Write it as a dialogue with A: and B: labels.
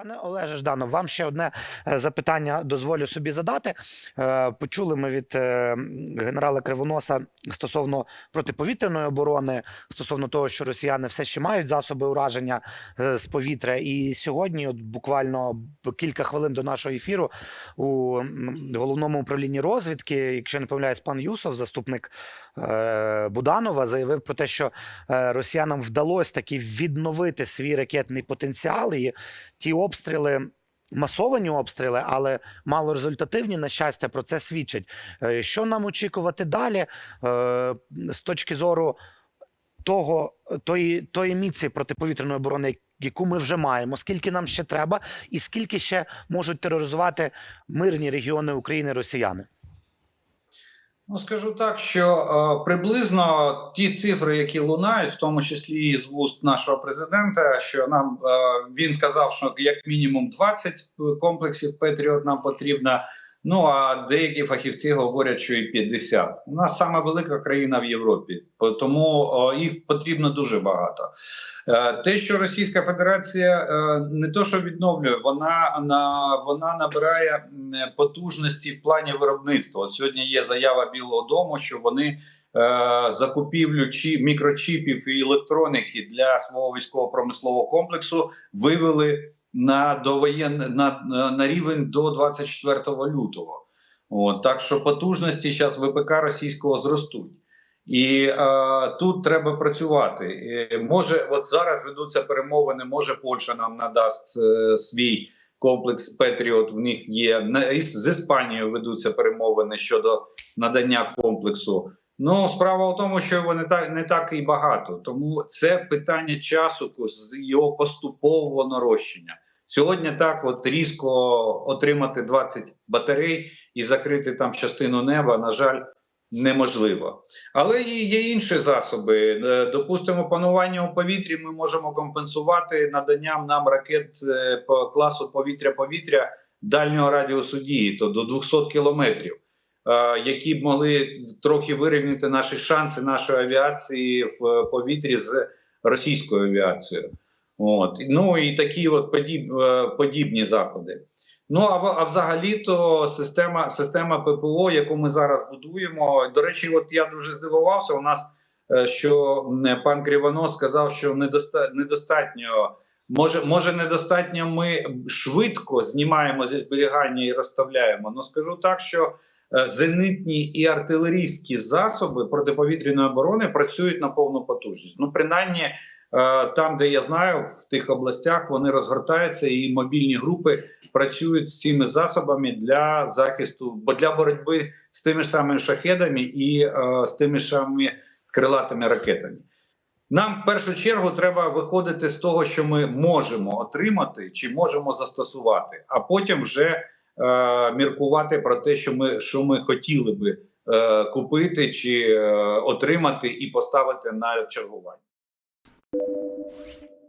A: Пане Олеже Жданов, вам ще одне е, запитання дозволю собі задати. Е, Почули ми від е, генерала Кривоноса стосовно протиповітряної оборони, стосовно того, що росіяни все ще мають засоби ураження з повітря. І сьогодні, от буквально кілька хвилин до нашого ефіру, у головному управлінні розвідки, якщо не помиляюсь, пан Юсов, заступник Буданова, заявив про те, що росіянам вдалося таки відновити свій ракетний потенціал. І ті обстріли. Масовані обстріли, але малорезультативні, на щастя, про це свідчать. Е, Що нам очікувати далі е, з точки зору того, тої, тої міці протиповітряної оборони, яку ми вже маємо, скільки нам ще треба, і скільки ще можуть тероризувати мирні регіони України росіяни?
B: Ну, скажу так, що е, приблизно ті цифри, які лунають, в тому числі і з вуст нашого президента, що нам е, він сказав, що як мінімум 20 комплексів Петріот нам потрібно. Ну а деякі фахівці говорять, що і 50. У нас саме велика країна в Європі, тому їх потрібно дуже багато. Е, Те, що Російська Федерація е, не то, що відновлює, вона на вона набирає потужності в плані виробництва. От сьогодні є заява Білого Дому, що вони е, закупівлю чи мікрочіпів і електроніки для свого військово-промислового комплексу вивели на довоєн на, на, рівень до 24 лютого. От, так що потужності зараз ВПК російського зростуть. І е, тут треба працювати. Е, може, от зараз ведуться перемовини. Може, Польща нам надасть е, свій комплекс Петріот. В них є На- з Іспанією ведуться перемовини щодо надання комплексу. Ну, справа в тому, що його не так не так і багато. Тому це питання часу з його поступового нарощення. Сьогодні так, от різко отримати 20 батарей і закрити там частину неба, на жаль, неможливо. Але і є інші засоби. Е, Допустимо, панування у повітрі ми можемо компенсувати наданням нам ракет е, класу повітря-повітря дальнього радіусу дії, то до 200 кілометрів, е, які б могли трохи вирівняти наші шанси нашої авіації в повітрі з російською авіацією. От. Ну і такі от подіб, е, подібні заходи. Ну а, а взагалі-то система, система ППО, яку ми зараз будуємо. До речі, от я дуже здивувався. У нас е, що пан Кривонос сказав, що недоста, недостатньо. Може, може, недостатньо ми швидко знімаємо зі зберігання і розставляємо. Ну скажу так, що е, зенитні і артилерійські засоби протиповітряної оборони працюють на повну потужність. Ну, принаймні, там, де я знаю, в тих областях вони розгортаються, і мобільні групи працюють з цими засобами для захисту, бо для боротьби з тими ж самими шахедами і е, з тими самими крилатими ракетами. Нам в першу чергу треба виходити з того, що ми можемо отримати чи можемо застосувати, а потім вже е, міркувати про те, що ми, що ми хотіли би е, купити чи е, отримати і поставити на чергування. you